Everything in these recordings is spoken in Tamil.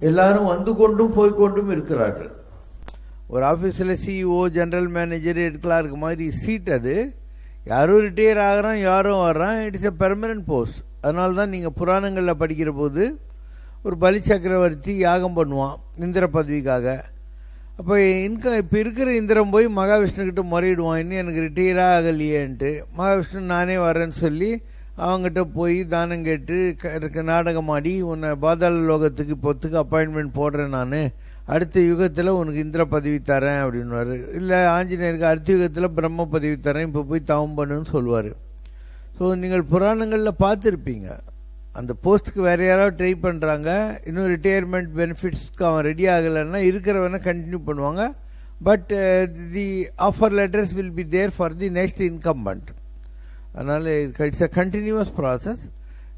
எல்லாரும் வந்து கொண்டும் போய் கொண்டும் இருக்கிறார்கள். ஒரு ஆஃபீஸில் CEO general manager head clerk மாதிரி சீட் அது. யாரும் ரிட்டையர் ஆகிறான் யாரும் வர்றான் இட்ஸ் எ பெர்மனன்ட் போஸ்ட் அதனால தான் நீங்கள் புராணங்களில் படிக்கிற போது ஒரு பலி சக்கரவர்த்தி யாகம் பண்ணுவான் இந்திர பதவிக்காக. அப்போ இன்கம் இப்போ இருக்கிற இந்திரம் போய் மகாவிஷ்ணுக்கிட்ட முறையிடுவான் இன்னும் எனக்கு ரிட்டையராக ஆகலையேன்ட்டு. மகாவிஷ்ணு நானே வரேன்னு சொல்லி அவங்ககிட்ட போய் தானம் கேட்டு க- நாடகம் ஆடி உன்னை பாதாள லோகத்துக்கு இப்போத்துக்கு அப்பாயின்மெண்ட் போடுறேன் நான். அடுத்த யுகத்தில் உனக்கு இந்திர பதவி தரேன் அப்படின்னுவார். இல்லை ஆஞ்சநேயருக்கு அடுத்த யுகத்தில் பிரம்ம பதவி தரேன் இப்போ போய் தவம் பண்ணுன்னு சொல்லுவார். ஸோ நீங்கள் புராணங்களில் பார்த்துருப்பீங்க. அந்த போஸ்ட்டுக்கு வேறு யாராவது ட்ரை பண்ணுறாங்க இன்னும் ரிட்டையர்மெண்ட் பெனிஃபிட்ஸ்க்கு அவன் ரெடி ஆகலைன்னா இருக்கிறவன கண்டினியூ பண்ணுவாங்க. But the offer letters will be there for the next incumbent அதனால் it's a continuous process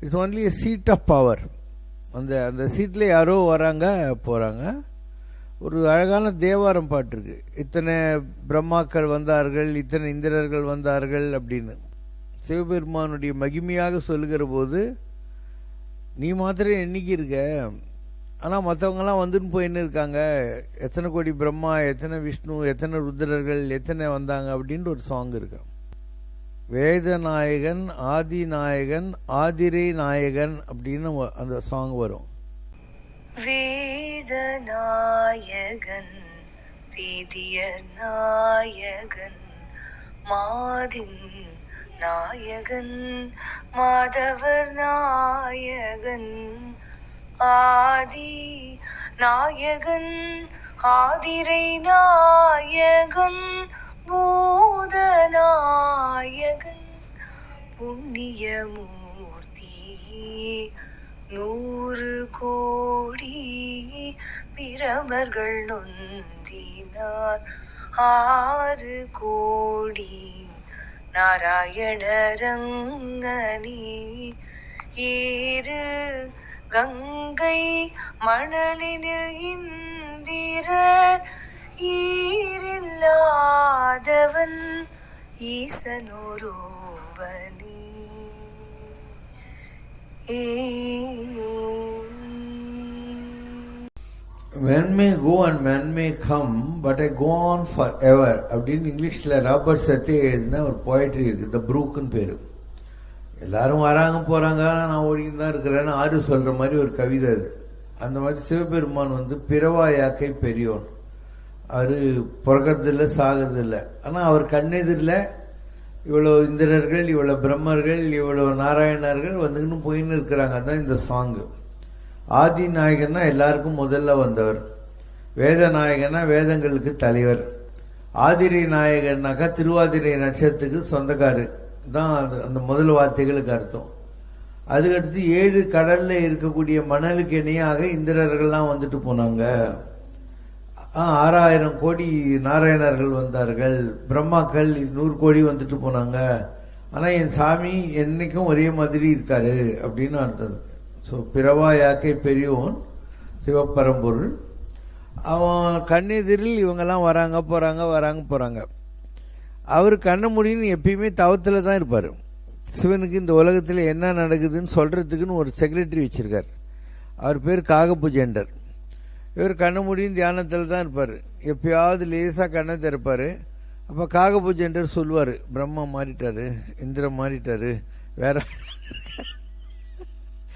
it's only a seat of power அந்த அந்த சீட்டில் யாரோ வராங்க போகிறாங்க ஒரு அழகான தேவாரம் பாட்டு இருக்கு இத்தனை பிரம்மாக்கள் வந்தார்கள் இத்தனை இந்திரர்கள் வந்தார்கள் அப்படின்னு. சிவபெருமானுடைய மகிமையாக சொல்லுகிற போது நீ மாத்திரம் என்னைக்கு இருக்க ஆனால் மற்றவங்கலாம் வந்துன்னு போயின்னு இருக்காங்க எத்தனை கோடி பிரம்மா எத்தனை விஷ்ணு எத்தனை ருத்ரர்கள் எத்தனை வந்தாங்க அப்படின்ட்டு ஒரு சாங் இருக்கு. வேதநாயகன் ஆதிநாயகன் ஆதிரை நாயகன் அப்படின்னு வ- அந்த சாங் வரும். வேதநாயகன் வேதியர் நாயகன் மாதின் நாயகன் மாதவர் நாயகன் ஆதி நாயகன் ஆதிரை நாயகன் புண்ணியமூர்த்தி. நூறு கோடி பிரபர்கள் நொந்தினார். ஆறு கோடி நாராயணரங்கனி. ஏறு கங்கை மணலினில் இந்திரர். ஈரில்லாத ஈசனொருவனே men may go and men may come but I go on forever. அப்படின்னு இங்கிலீஷில் ராபர்ட் சத்தே எழுதின ஒரு போய்ட்ரி இருக்குது த ப்ரூக்குன்னு பேர். எல்லாரும் வராங்க போகிறாங்க ஆனால் நான் ஓடிக்கிட்டு தான் இருக்கிறேன்னு ஆறு சொல்கிற மாதிரி ஒரு கவிதை அது. அந்த மாதிரி சிவபெருமான் வந்து பிறவா யாக்கை பெரியோன். அவர் பிறக்கறதில்ல சாகிறதில்ல. ஆனால் அவர் கண்ணெதிரில் இவ்வளோ இந்திரர்கள் இவ்வளோ பிரம்மர்கள் இவ்வளோ நாராயணர்கள் வந்துக்கின்னு போயின்னு இருக்கிறாங்க. அதுதான் இந்த சாங்கு. ஆதி நாயகன்னா எல்லாருக்கும் முதல்ல வந்தவர். வேத நாயகன்னா வேதங்களுக்கு தலைவர். ஆதிரி நாயகன்னாக்கா திருவாதிரை நட்சத்திரத்துக்கு சொந்தக்காரு. தான் அது அந்த முதல் வார்த்தைகளுக்கு அர்த்தம். அதுக்கடுத்து ஏழு கடலில் இருக்கக்கூடிய மணலுக்கு இணையாக இந்திரர்கள்லாம் வந்துட்டு போனாங்க. ஆறாயிரம் கோடி நாராயணர்கள் வந்தார்கள். பிரம்மாக்கள் நூறு கோடி வந்துட்டு போனாங்க. ஆனால் என் சாமி என்னைக்கும் ஒரே மாதிரி இருக்காரு அப்படின்னு அர்த்தம் ஸோ பிறவா யாக்கை பெரியவன் சிவப்பரம்பொருள். அவன் கண்ணெதிரில் இவங்கெல்லாம் வராங்க போகிறாங்க வராங்க போகிறாங்க அவர் கண்ண முடின்னு எப்பயுமே தவத்தில் தான் இருப்பார். சிவனுக்கு இந்த உலகத்தில் என்ன நடக்குதுன்னு சொல்கிறதுக்குன்னு ஒரு செக்ரட்டரி வச்சுருக்கார். அவர் பேர் காகபுஜெண்டர் இவர் கண்ணு முடியும் தியானத்தில் தான் இருப்பார். எப்பயாவது லேசாக கண்ணை திறப்பார். அப்போ காகபுஜெண்டர் சொல்லுவார். பிரம்மா மாறிட்டார் இந்திரம் மாறிட்டார் வேற